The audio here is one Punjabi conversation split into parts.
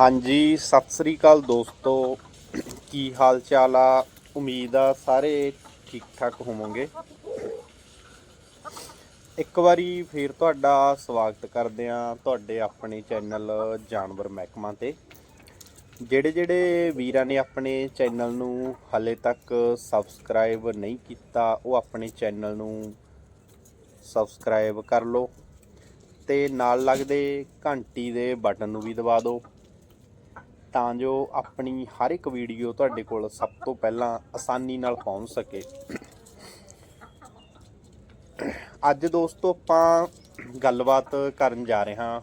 ਹਾਂਜੀ, ਸਤਿ ਸ੍ਰੀ ਅਕਾਲ ਦੋਸਤੋ। ਕੀ ਹਾਲ ਚਾਲ ਆ? ਉਮੀਦ ਆ ਸਾਰੇ ਠੀਕ ਠਾਕ ਹੋਵੋਗੇ। ਇੱਕ ਵਾਰੀ ਫੇਰ ਤੁਹਾਡਾ ਸਵਾਗਤ ਕਰਦੇ ਆ ਤੁਹਾਡੇ ਆਪਣੇ ਚੈਨਲ ਜਾਨਵਰ ਮਹਿਕਮਾ ਤੇ। ਜਿਹੜੇ ਜਿਹੜੇ ਵੀਰਾਂ ਨੇ ਆਪਣੇ ਚੈਨਲ ਨੂੰ ਹਲੇ ਤੱਕ ਸਬਸਕ੍ਰਾਈਬ ਨਹੀਂ ਕੀਤਾ, ਉਹ ਆਪਣੇ ਚੈਨਲ ਨੂੰ ਸਬਸਕ੍ਰਾਈਬ ਕਰ ਲਓ। ਤੇ ਨਾਲ ਲੱਗਦੇ ਘੰਟੀ ਦੇ ਬਟਨ ਨੂੰ ਵੀ ਦਬਾ ਦਿਓ। ਤਾਂ ਜੋ ਆਪਣੀ ਹਰ ਇੱਕ ਵੀਡੀਓ ਤੁਹਾਡੇ ਕੋਲ ਸਭ ਤੋਂ ਪਹਿਲਾਂ ਆਸਾਨੀ ਨਾਲ ਪਹੁੰਚ ਸਕੇ। ਅੱਜ ਦੋਸਤੋ ਆਪਾਂ ਗੱਲਬਾਤ ਕਰਨ ਜਾ ਰਹੇ ਹਾਂ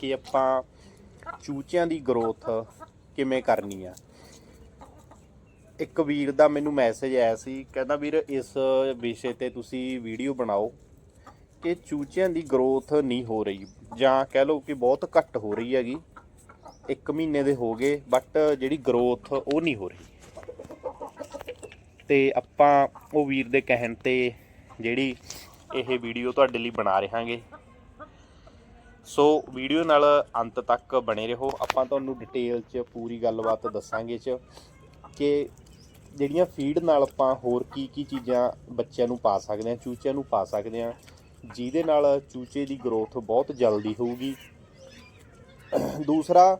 ਕਿ ਆਪਾਂ ਚੂਚਿਆਂ ਦੀ ਗਰੋਥ ਕਿਵੇਂ ਕਰਨੀ ਆ। ਇੱਕ ਵੀਰ ਦਾ ਮੈਨੂੰ ਮੈਸੇਜ ਆਇਆ ਸੀ, ਕਹਿੰਦਾ ਵੀਰ ਇਸ ਵਿਸ਼ੇ ਤੇ ਤੁਸੀਂ ਵੀਡੀਓ ਬਣਾਓ। ਕਿ ਚੂਚਿਆਂ ਦੀ ਗਰੋਥ ਨਹੀਂ ਹੋ ਰਹੀ, ਜਾਂ ਕਹਿ ਲਓ ਕਿ ਬਹੁਤ ਘੱਟ ਹੋ ਰਹੀ ਹੈਗੀ। ਇੱਕ ਮਹੀਨੇ ਦੇ ਹੋ ਗਏ ਬਟ ਜਿਹੜੀ ਗਰੋਥ ਉਹ ਨਹੀਂ ਹੋ ਰਹੀ। ਤੇ ਆਪਾਂ ਉਹ ਵੀਰ ਦੇ ਕਹਿਣ ਤੇ ਜਿਹੜੀ ਇਹ ਵੀਡੀਓ ਤੁਹਾਡੇ ਲਈ ਬਣਾ ਰਹਾਂਗੇ। ਸੋ ਵੀਡੀਓ ਨਾਲ ਅੰਤ ਤੱਕ ਬਣੇ ਰਹੋ। ਆਪਾਂ ਤੁਹਾਨੂੰ ਡਿਟੇਲ 'ਚ ਪੂਰੀ ਗੱਲਬਾਤ ਦੱਸਾਂਗੇ 'ਚ ਕਿ ਜਿਹੜੀਆਂ ਫੀਡ ਨਾਲ ਆਪਾਂ ਹੋਰ ਕੀ ਕੀ ਚੀਜ਼ਾਂ ਬੱਚਿਆਂ ਨੂੰ ਪਾ ਸਕਦੇ ਹਾਂ, ਚੂਚਿਆਂ ਨੂੰ ਪਾ ਸਕਦੇ ਹਾਂ। ਜਿਹਦੇ ਨਾਲ ਚੂਚੇ ਦੀ ਗਰੋਥ ਬਹੁਤ ਜਲਦੀ ਹੋਊਗੀ। ਦੂਸਰਾ,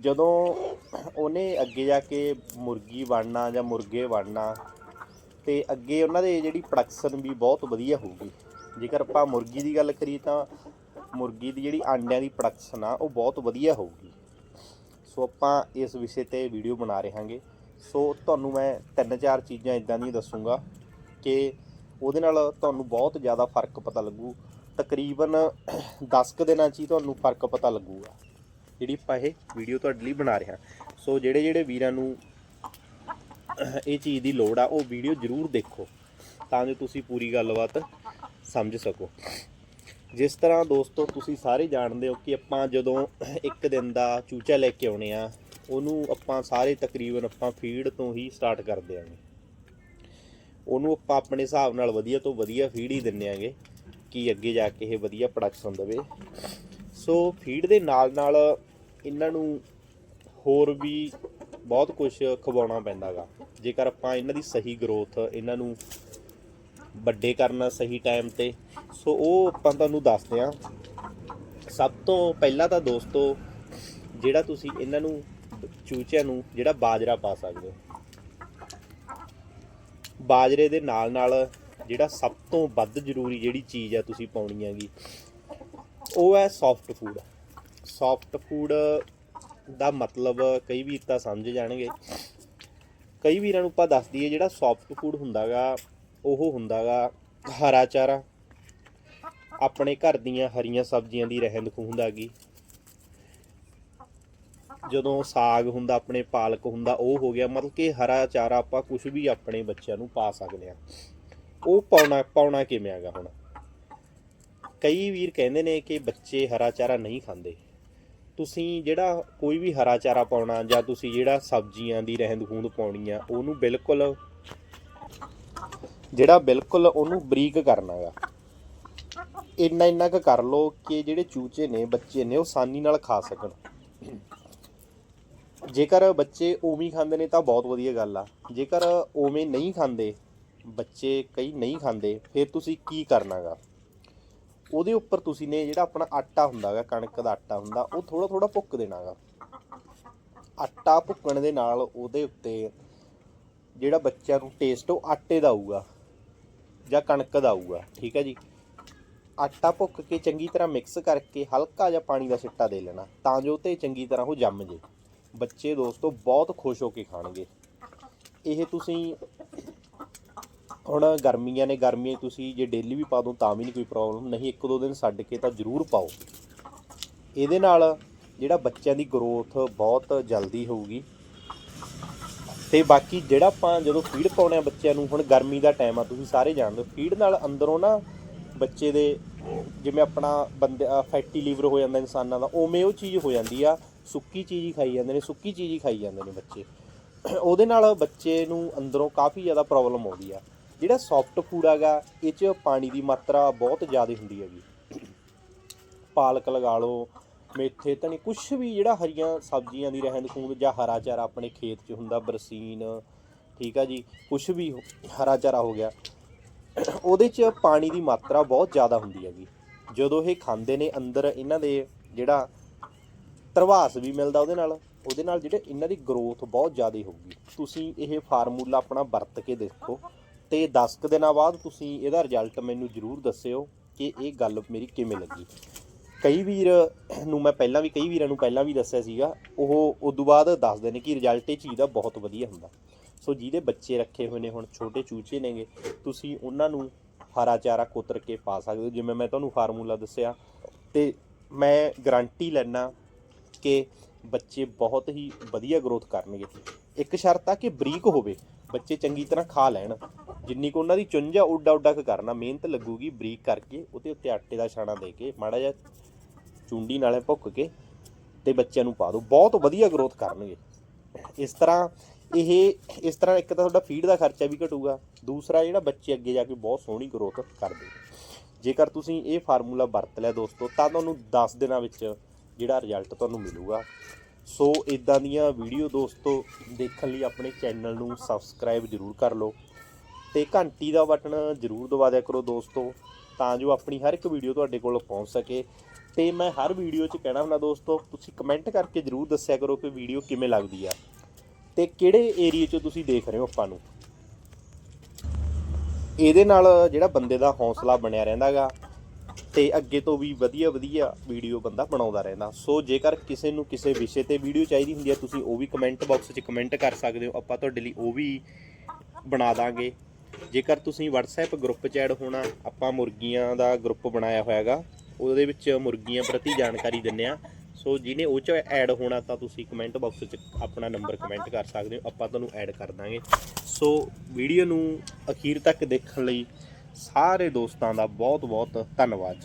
ਜਦੋਂ ਉਹਨੇ ਅੱਗੇ ਜਾ ਕੇ ਮੁਰਗੀ ਬਣਨਾ ਜਾਂ ਮੁਰਗੇ ਬਣਨਾ ਤੇ ਅੱਗੇ ਉਹਨਾਂ ਦੇ ਜਿਹੜੀ ਪ੍ਰੋਡਕਸ਼ਨ ਵੀ ਬਹੁਤ ਵਧੀਆ ਹੋਊਗੀ। ਜੇਕਰ ਆਪਾਂ ਮੁਰਗੀ ਦੀ ਗੱਲ ਕਰੀਏ ਤਾਂ ਮੁਰਗੀ ਦੀ ਜਿਹੜੀ ਆਂਡਿਆਂ ਦੀ ਪ੍ਰੋਡਕਸ਼ਨ ਆ, ਉਹ ਬਹੁਤ ਵਧੀਆ ਹੋਊਗੀ। ਸੋ ਆਪਾਂ ਇਸ ਵਿਸ਼ੇ ਤੇ ਵੀਡੀਓ ਬਣਾ ਰਹੇ ਹਾਂਗੇ। ਸੋ ਤੁਹਾਨੂੰ ਮੈਂ ਤਿੰਨ ਚਾਰ ਚੀਜ਼ਾਂ ਇਦਾਂ ਦੀਆਂ ਦੱਸੂਗਾ ਕਿ ਉਹਦੇ ਨਾਲ ਤੁਹਾਨੂੰ ਬਹੁਤ ਜ਼ਿਆਦਾ ਫ਼ਰਕ ਪਤਾ ਲੱਗੂ। ਤਕਰੀਬਨ 10 ਕੁ ਦਿਨਾਂ 'ਚ ਹੀ ਤੁਹਾਨੂੰ ਫ਼ਰਕ ਪਤਾ ਲੱਗੂਗਾ। ਜਿਹੜੀ ਆਪਾਂ ਇਹ ਵੀਡੀਓ ਤੁਹਾਡੇ ਲਈ ਬਣਾ ਰਹੇ ਹਾਂ। ਸੋ ਜਿਹੜੇ ਜਿਹੜੇ ਵੀਰਾਂ ਨੂੰ ਇਹ ਚੀਜ਼ ਦੀ ਲੋੜ ਆ, ਉਹ ਵੀਡੀਓ ਜ਼ਰੂਰ ਦੇਖੋ। ਤਾਂ ਜੋ ਤੁਸੀਂ ਪੂਰੀ ਗੱਲਬਾਤ ਸਮਝ ਸਕੋ। ਜਿਸ ਤਰ੍ਹਾਂ ਦੋਸਤੋ, ਤੁਸੀਂ ਸਾਰੇ ਜਾਣਦੇ ਹੋ ਕਿ ਆਪਾਂ ਜਦੋਂ ਇੱਕ ਦਿਨ ਦਾ ਚੂਚਾ ਲੈ ਕੇ ਆਉਣੇ ਆ, ਉਹਨੂੰ ਆਪਾਂ ਸਾਰੇ ਤਕਰੀਬਨ ਆਪਾਂ ਫੀਡ ਤੋਂ ਹੀ ਸਟਾਰਟ ਕਰਦੇ ਆਂਗੇ ਉਹਨੂੰ ਆਪਾਂ ਆਪਣੇ ਹਿਸਾਬ ਨਾਲ ਵਧੀਆ ਤੋਂ ਵਧੀਆ ਫੀਡ ਹੀ ਦਿੰਨੇ ਆਂਗੇ ਕਿ ਅੱਗੇ ਜਾ ਕੇ ਇਹ ਵਧੀਆ ਪ੍ਰੋਡਕਸ਼ਨ ਦੇਵੇ ਸੋ ਫੀਡ ਦੇ ਨਾਲ ਨਾਲ ਇਹਨਾਂ ਨੂੰ ਹੋਰ ਵੀ ਬਹੁਤ ਕੁਝ ਖਵਾਉਣਾ ਪੈਂਦਾਗਾ ਜੇਕਰ ਆਪਾਂ ਇਹਨਾਂ ਦੀ ਸਹੀ ਗਰੋਥ ਇਹਨਾਂ ਨੂੰ ਵੱਡੇ ਕਰਨਾ ਸਹੀ ਟਾਈਮ ਤੇ ਸੋ ਉਹ ਆਪਾਂ ਤੁਹਾਨੂੰ ਦੱਸਦੇ ਆ। ਸਭ ਤੋਂ ਪਹਿਲਾਂ ਤਾਂ ਦੋਸਤੋ, ਜਿਹੜਾ ਤੁਸੀਂ ਇਹਨਾਂ ਨੂੰ ਚੂਚਿਆਂ ਨੂੰ ਜਿਹੜਾ ਬਾਜਰਾ ਪਾ ਸਕਦੇ ਹੋ। ਬਾਜਰੇ ਦੇ ਨਾਲ ਨਾਲ ਜਿਹੜਾ ਸਭ ਤੋਂ ਵੱਧ ਜ਼ਰੂਰੀ ਜਿਹੜੀ ਚੀਜ਼ ਆ ਤੁਸੀਂ ਪਾਉਣੀ ਹੈਗੀ, ਉਹ ਹੈ ਸੌਫਟ ਫੂਡ ਸੌਫਟ ਫੂਡ ਦਾ ਮਤਲਬ ਕਈ ਵੀਰ ਤਾਂ ਸਮਝ ਜਾਣਗੇ। ਕਈ ਵੀਰਾਂ ਨੂੰ ਆਪਾਂ ਦੱਸ ਦਈਏ ਜਿਹੜਾ ਸੌਫਟ ਫੂਡ ਹੁੰਦਾਗਾ, ਉਹ ਹੁੰਦਾਗਾ ਹਰਾ ਚਾਰਾ। ਆਪਣੇ ਘਰ ਦੀਆਂ ਹਰੀਆਂ ਸਬਜ਼ੀਆਂ ਦੀ ਰਹਿੰਦ ਖੂੰਹਦ ਹੈਗੀ। ਜਦੋਂ ਸਾਗ ਹੁੰਦਾ, ਆਪਣੇ ਪਾਲਕ ਹੁੰਦਾ, ਉਹ ਹੋ ਗਿਆ। ਮਤਲਬ ਕਿ ਹਰਾ ਚਾਰਾ ਆਪਾਂ ਕੁਝ ਵੀ ਆਪਣੇ ਬੱਚਿਆਂ ਨੂੰ ਪਾ ਸਕਦੇ ਆ ਉਹ ਪਾਉਣਾ ਪਾਉਣਾ ਕਿਵੇਂ ਹੈਗਾ ਹੁਣ? ਕਈ ਵੀਰ ਕਹਿੰਦੇ ਨੇ ਕਿ ਬੱਚੇ ਹਰਾ ਚਾਰਾ ਨਹੀਂ ਖਾਂਦੇ। ਤੁਸੀਂ ਜਿਹੜਾ ਕੋਈ ਵੀ ਹਰਾ ਚਾਰਾ ਪਾਉਣਾ ਜਾਂ ਤੁਸੀਂ ਜਿਹੜਾ ਸਬਜ਼ੀਆਂ ਦੀ ਰਹਿੰਦ ਖੂੰਦ ਪਾਉਣੀ ਆ, ਉਹਨੂੰ ਬਿਲਕੁਲ, ਜਿਹੜਾ ਬਿਲਕੁਲ ਉਹਨੂੰ ਬਰੀਕ ਕਰਨਾਗਾ ਇੰਨਾ ਇੰਨਾ ਕੁ ਕਰ ਲਓ ਕਿ ਜਿਹੜੇ ਚੂਚੇ ਨੇ, ਬੱਚੇ ਨੇ, ਉਹ ਆਸਾਨੀ ਨਾਲ ਖਾ ਸਕਣ। ਜੇਕਰ ਬੱਚੇ ਉਵੇਂ ਖਾਂਦੇ ਨੇ ਤਾਂ ਬਹੁਤ ਵਧੀਆ ਗੱਲ ਆ। ਜੇਕਰ ਉਵੇਂ ਨਹੀਂ ਖਾਂਦੇ, ਬੱਚੇ ਕਈ ਨਹੀਂ ਖਾਂਦੇ, ਫਿਰ ਤੁਸੀਂ ਕੀ ਕਰਨਾਗਾ? ਉਹਦੇ ਉੱਪਰ ਤੁਸੀਂ ਨੇ ਜਿਹੜਾ ਆਪਣਾ ਆਟਾ ਹੁੰਦਾਗਾ, ਕਣਕ ਦਾ ਆਟਾ ਹੁੰਦਾ, ਉਹ ਥੋੜਾ ਥੋੜਾ ਭੁੱਕ ਦੇਣਾਗਾ। ਆਟਾ ਭੁੱਕਣ ਦੇ ਨਾਲ ਉਹਦੇ ਉੱਤੇ ਜਿਹੜਾ ਬੱਚਿਆਂ ਨੂੰ ਟੇਸਟ ਉਹ ਆਟੇ ਦਾ ਆਊਗਾ, ਜਾਂ ਕਣਕ ਦਾ ਆਊਗਾ, ਠੀਕ ਹੈ ਜੀ? ਆਟਾ ਭੁੱਕ ਕੇ ਚੰਗੀ ਤਰ੍ਹਾਂ ਮਿਕਸ ਕਰਕੇ ਹਲਕਾ ਜਿਹਾ ਪਾਣੀ ਦਾ ਸਿੱਟਾ ਦੇ ਲੈਣਾ, ਤਾਂ ਜੋ ਤੇ ਚੰਗੀ ਤਰ੍ਹਾਂ ਉਹ ਜੰਮ ਜੇ। ਬੱਚੇ ਦੋਸਤੋ ਬਹੁਤ ਖੁਸ਼ ਹੋ ਕੇ ਖਾਣਗੇ। ਇਹ ਤੁਸੀਂ ਹੁਣ ਗਰਮੀਆਂ ਨੇ ਗਰਮੀਆਂ ਤੁਸੀਂ ਜੇ ਡੇਲੀ ਵੀ ਪਾ ਦੋ ਤਾਂ ਵੀ ਨਹੀਂ ਕੋਈ ਪ੍ਰੋਬਲਮ ਨਹੀਂ ਇੱਕ ਦੋ ਦਿਨ ਛੱਡ ਕੇ ਤਾਂ ਜ਼ਰੂਰ ਪਾਓ। ਇਹਦੇ ਨਾਲ ਜਿਹੜਾ ਬੱਚਿਆਂ ਦੀ ਗਰੋਥ ਬਹੁਤ ਜਲਦੀ ਹੋਊਗੀ। ਤੇ ਬਾਕੀ ਜਿਹੜਾ ਆਪਾਂ ਜਦੋਂ ਫੀਡ ਪਾਉਣੇ ਆ ਬੱਚਿਆਂ ਨੂੰ, ਹੁਣ ਗਰਮੀ ਦਾ ਟਾਈਮ ਆ, ਤੁਸੀਂ ਸਾਰੇ ਜਾਣਦੇ ਹੋ ਫੀਡ ਨਾਲ ਅੰਦਰੋਂ ਨਾ ਬੱਚੇ ਦੇ ਜਿਵੇਂ ਆਪਣਾ ਬੰਦੇ ਫੈਟੀ ਲੀਵਰ ਹੋ ਜਾਂਦਾ ਇਨਸਾਨਾਂ ਦਾ, ਉਵੇਂ ਉਹ ਚੀਜ਼ ਹੋ ਜਾਂਦੀ ਆ। ਸੁੱਕੀ ਚੀਜ਼ ਹੀ ਖਾਈ ਜਾਂਦੇ ਨੇ, ਸੁੱਕੀ ਚੀਜ਼ ਹੀ ਖਾਈ ਜਾਂਦੇ ਨੇ ਬੱਚੇ। ਉਹਦੇ ਨਾਲ ਬੱਚੇ ਨੂੰ ਅੰਦਰੋਂ ਕਾਫੀ ਜ਼ਿਆਦਾ ਪ੍ਰੋਬਲਮ ਆਉਂਦੀ ਆ। ਜਿਹੜਾ ਸੌਫਟ ਫੂਡ ਹੈਗਾ, ਇਹ 'ਚ ਪਾਣੀ ਦੀ ਮਾਤਰਾ ਬਹੁਤ ਜ਼ਿਆਦਾ ਹੁੰਦੀ ਹੈਗੀ। ਪਾਲਕ ਲਗਾ ਲਓ, ਮੇਥੇ ਧਨੀ ਕੁਝ ਵੀ ਜਿਹੜਾ ਹਰੀਆਂ ਸਬਜ਼ੀਆਂ ਦੀ ਰਹਿੰਦ ਖੂੰਦ ਜਾਂ ਹਰਾ ਚਾਰਾ ਆਪਣੇ ਖੇਤ 'ਚ ਹੁੰਦਾ, ਬਰਸੀਨ, ਠੀਕ ਆ ਜੀ ਕੁਝ ਵੀ ਹਰਾ ਚਾਰਾ ਹੋ ਗਿਆ। ਉਹਦੇ 'ਚ ਪਾਣੀ ਦੀ ਮਾਤਰਾ ਬਹੁਤ ਜ਼ਿਆਦਾ ਹੁੰਦੀ ਹੈਗੀ। ਜਦੋਂ ਇਹ ਖਾਂਦੇ ਨੇ ਅੰਦਰ, ਇਹਨਾਂ ਦੇ ਜਿਹੜਾ ਤਰਵਾਸ ਵੀ ਮਿਲਦਾ ਉਹਦੇ ਨਾਲ। ਉਹਦੇ ਨਾਲ ਜਿਹੜੇ ਇਹਨਾਂ ਦੀ ਗਰੋਥ ਬਹੁਤ ਜ਼ਿਆਦਾ ਹੋਊਗੀ। ਤੁਸੀਂ ਇਹ ਫਾਰਮੂਲਾ ਆਪਣਾ ਵਰਤ ਕੇ ਦੇਖੋ। ਤੇ 10 ਕੁ ਦਿਨਾਂ ਬਾਅਦ ਤੁਸੀਂ ਇਹਦਾ ਰਿਜ਼ਲਟ ਮੈਨੂੰ ਜ਼ਰੂਰ ਦੱਸਿਓ ਕਿ ਇਹ ਗੱਲ ਮੇਰੀ ਕਿਵੇਂ ਲੱਗੀ। ਕਈ ਵੀਰ ਨੂੰ ਮੈਂ ਪਹਿਲਾਂ ਵੀ, ਕਈ ਵੀਰਾਂ ਨੂੰ ਪਹਿਲਾਂ ਵੀ ਦੱਸਿਆ ਸੀਗਾ, ਉਹ ਉਦੋਂ ਬਾਅਦ ਦੱਸਦੇ ਨੇ ਕਿ ਰਿਜ਼ਲਟ ਇਹ ਚੀਜ਼ ਦਾ ਬਹੁਤ ਵਧੀਆ ਹੁੰਦਾ। ਸੋ ਜਿਹਦੇ ਬੱਚੇ ਰੱਖੇ ਹੋਏ ਨੇ, ਹੁਣ ਛੋਟੇ ਚੂਚੇ ਨੇਗੇ, ਤੁਸੀਂ ਉਹਨਾਂ ਨੂੰ ਹਰਾ ਚਾਰਾ ਕੁਤਰ ਕੇ ਪਾ ਸਕਦੇ ਹੋ। ਜਿਵੇਂ ਮੈਂ ਤੁਹਾਨੂੰ ਫਾਰਮੂਲਾ ਦੱਸਿਆ, ਤੇ ਮੈਂ ਗਾਰੰਟੀ ਲੈਣਾ ਕਿ ਬੱਚੇ ਬਹੁਤ ਹੀ ਵਧੀਆ ਗਰੋਥ ਕਰਨਗੇ। ਇੱਕ ਸ਼ਰਤ ਆ ਕਿ ਬਰੀਕ ਹੋਵੇ, ਬੱਚੇ ਚੰਗੀ ਤਰ੍ਹਾਂ ਖਾ ਲੈਣ। ਜਿੰਨੀ ਕੁ ਉਹਨਾਂ ਦੀ ਚੁੰਝਾ ਉੱਡਾ ਉੱਡਾ ਕਰਨਾ। ਮਿਹਨਤ ਲੱਗੂਗੀ ਬਰੀਕ ਕਰਕੇ, ਉਹਦੇ ਉੱਤੇ ਆਟੇ ਦਾ ਛਾਣਾ ਦੇ ਕੇ, ਮਾੜਾ ਜਿਹਾ ਚੁੰਡੀ ਨਾਲੇ ਭੁੱਕ ਕੇ ਤੇ ਬੱਚਿਆਂ ਨੂੰ ਪਾ ਦਿਓ ਬਹੁਤ ਵਧੀਆ ਗਰੋਥ ਕਰਨਗੇ। ਇਸ ਤਰ੍ਹਾਂ ਇਹ, ਇਸ ਤਰ੍ਹਾਂ ਇੱਕ ਤਾਂ ਤੁਹਾਡਾ ਫੀਡ ਦਾ ਖਰਚਾ ਵੀ ਘਟੂਗਾ। ਦੂਸਰਾ ਜਿਹੜਾ ਬੱਚੇ ਅੱਗੇ ਜਾ ਕੇ ਬਹੁਤ ਸੋਹਣੀ ਗਰੋਥ ਕਰਦੇ ਜੇਕਰ ਤੁਸੀਂ ਇਹ ਫਾਰਮੂਲਾ ਵਰਤ ਲਿਆ ਦੋਸਤੋ, ਤਾਂ ਤੁਹਾਨੂੰ 10 ਦਿਨਾਂ ਵਿੱਚ ਜਿਹੜਾ ਰਿਜ਼ਲਟ ਤੁਹਾਨੂੰ ਮਿਲੂਗਾ। ਸੋ ਇਦਾਂ ਦੀਆਂ ਵੀਡੀਓ ਦੋਸਤੋ, ਦੇਖਣ ਲਈ ਆਪਣੇ ਚੈਨਲ ਨੂੰ ਸਬਸਕ੍ਰਾਈਬ ਜ਼ਰੂਰ ਕਰ ਲਓ ਤੇ ਘੰਟੀ ਦਾ ਬਟਨ ਜ਼ਰੂਰ ਦਬਾ ਦਿਆ ਕਰੋ ਦੋਸਤੋ, ਤਾਂ ਜੋ ਆਪਣੀ ਹਰ ਇੱਕ ਵੀਡੀਓ ਤੁਹਾਡੇ ਕੋਲ ਪਹੁੰਚ ਸਕੇ। ਤੇ ਮੈਂ ਹਰ ਵੀਡੀਓ 'ਚ ਕਹਿਣਾ ਹੁੰਦਾ ਦੋਸਤੋ, ਤੁਸੀਂ ਕਮੈਂਟ ਕਰਕੇ ਜ਼ਰੂਰ ਦੱਸਿਆ ਕਰੋ ਕਿ ਵੀਡੀਓ ਕਿਵੇਂ ਲੱਗਦੀ ਆ। ਤੇ ਕਿਹੜੇ ਏਰੀਆ 'ਚ ਤੁਸੀਂ ਦੇਖ ਰਹੇ ਹੋ ਆਪਾਂ ਨੂੰ? ਇਹਦੇ ਨਾਲ ਜਿਹੜਾ ਬੰਦੇ ਦਾ ਹੌਸਲਾ ਬਣਿਆ ਰਹਿੰਦਾਗਾ ਤੇ ਅੱਗੇ ਤੋਂ ਵੀ ਵਧੀਆ ਵਧੀਆ ਵੀਡੀਓ ਬੰਦਾ ਬਣਾਉਂਦਾ ਰਹਿੰਦਾ। ਸੋ ਜੇਕਰ ਕਿਸੇ ਨੂੰ ਕਿਸੇ ਵਿਸ਼ੇ ਤੇ ਵੀਡੀਓ ਚਾਹੀਦੀ ਹੁੰਦੀ ਹੈ, ਤੁਸੀਂ ਉਹ ਵੀ ਕਮੈਂਟ ਬਾਕਸ 'ਚ ਕਮੈਂਟ ਕਰ ਸਕਦੇ ਹੋ। ਆਪਾਂ ਤੁਹਾਡੇ ਲਈ ਉਹ ਵੀ ਬਣਾ ਦਾਂਗੇ। ਜੇਕਰ ਤੁਸੀਂ WhatsApp ਗਰੁੱਪ 'ਚ ਐਡ ਹੋਣਾ, ਆਪਾਂ ਮੁਰਗੀਆਂ ਦਾ ਗਰੁੱਪ ਬਣਾਇਆ ਹੋਇਆ ਹੋਇਆਗਾ। ਉਹਦੇ ਵਿੱਚ ਮੁਰਗੀਆਂ ਪ੍ਰਤੀ ਜਾਣਕਾਰੀ ਦਿੰਨੇ ਆ ਸੋ ਜਿਹਨੇ ਉਹ 'ਚ ਐਡ ਹੋਣਾ, ਤਾਂ ਤੁਸੀਂ ਕਮੈਂਟ ਬਾਕਸ 'ਚ ਆਪਣਾ ਨੰਬਰ ਕਮੈਂਟ ਕਰ ਸਕਦੇ ਹੋ। ਆਪਾਂ ਤੁਹਾਨੂੰ ਐਡ ਕਰ ਦਾਂਗੇ। ਸੋ ਵੀਡੀਓ ਨੂੰ ਅਖੀਰ ਤੱਕ ਦੇਖਣ ਲਈ ਸਾਰੇ ਦੋਸਤਾਂ ਦਾ ਬਹੁਤ ਬਹੁਤ ਧੰਨਵਾਦ।